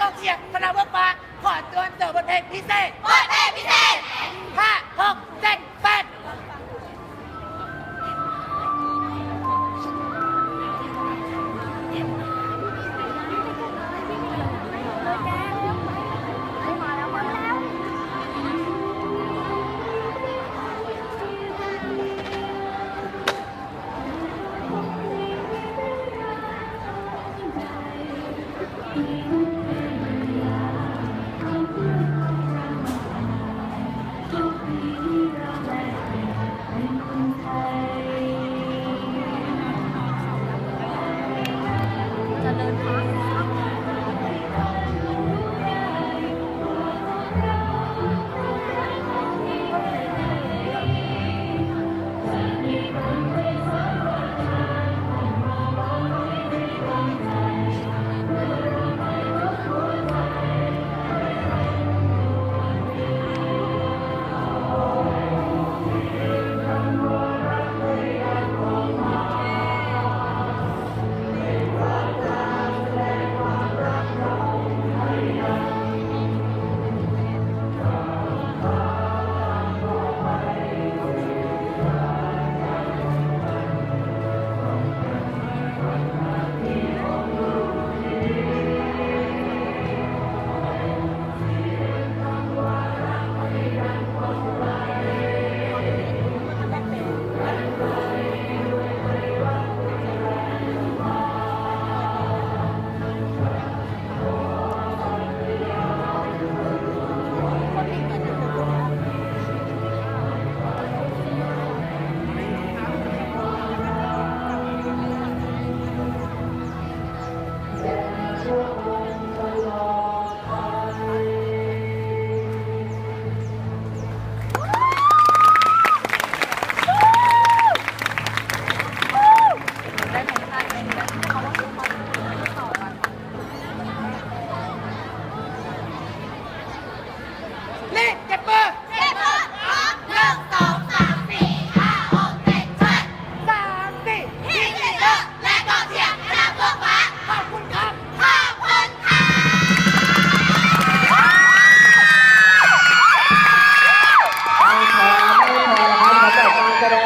กองเชียร์คณะเวิร์กฟ้าขอตัวเสนอบทเพลงพิเศษบทเพลงพิเศษห้าหกเจ็ดแปด